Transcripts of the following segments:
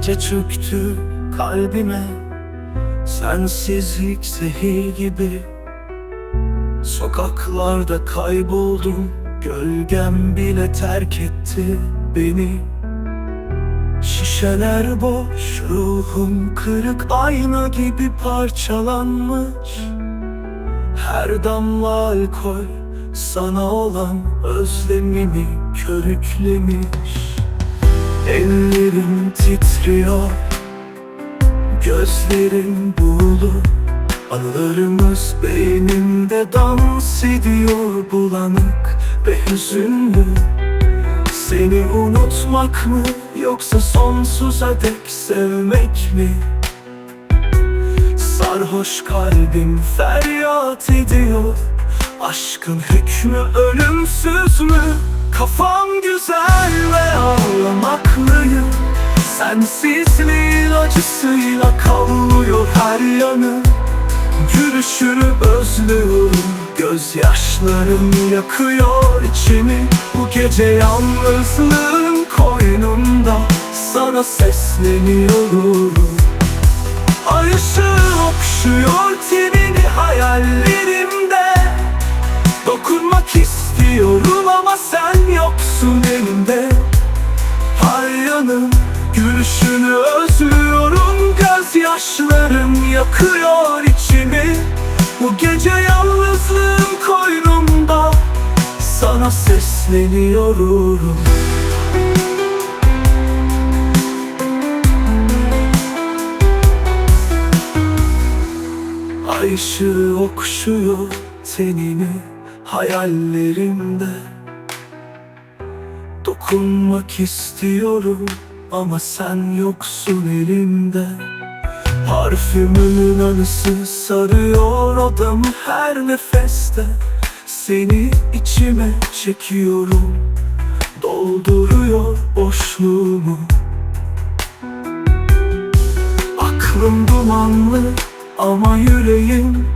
gece çöktü kalbime Sensizlik zehir gibi. Sokaklarda kayboldum Gölgem bile terk etti beni. Şişeler boş, ruhum kırık Ayna gibi parçalanmış. Her damla alkol sana olan özlemimi körüklemiş Ellerim titriyor Gözlerim buğulu Anılarımız beynimde dans ediyor Bulanık ve hüzünlü Seni unutmak mı yoksa sonsuza dek sevmek mi? Sarhoş kalbim feryat ediyor Aşkın hükmü ölümsüz mü? Kafam güzel ve ağlamaklıyım. Sensizliğin acısıyla kavruluyor her yanı. Gülüşünü özlüyorum Gözyaşlarım yakıyor içimi. Bu gece yalnızlığın koynunda Sana sesleniyorum. Ay ışığı okşuyor Gözyaşlarım yakıyor içimi. Bu gece yalnızlığım koynumda. Sana sesleniyorum. Ay ışığı okşuyor tenini hayallerimde. Dokunmak istiyorum ama sen yoksun elimde Parfümünün anısı sarıyor odamı her nefeste. Seni içime çekiyorum Dolduruyor boşluğumu. Aklım dumanlı ama yüreğim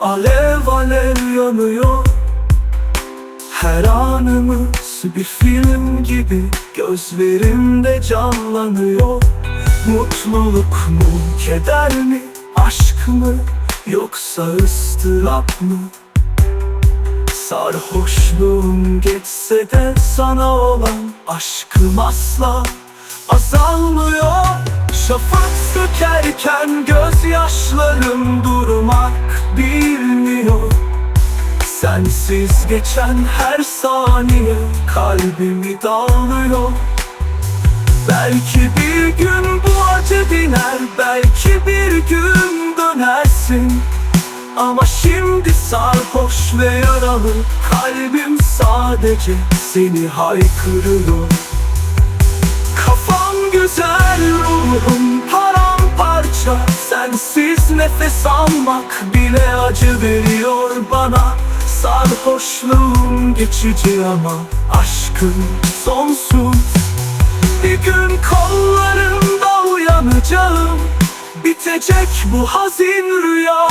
Alev alev yanıyor. Her anımız bir film gibi Gözlerimde canlanıyor Mutluluk mu, keder mi, aşk mı Yoksa ıstırap mı? Sarhoşluğum geçse de sana olan aşkım asla azalmıyor. Şafak sökerken gözyaşlarım durmak bilmiyor. Sensiz geçen her saniye kalbimi dağılıyor Belki bir gün bu acı diner Belki bir gün dönersin. Ama şimdi sarhoş ve yaralı Kalbim sadece seni haykırıyor. Kafam güzel ruhum paramparça Sensiz nefes almak bile acı veriyor bana. Sarhoşluğum geçici ama aşkın sonsuz Bitecek bu hazin rüya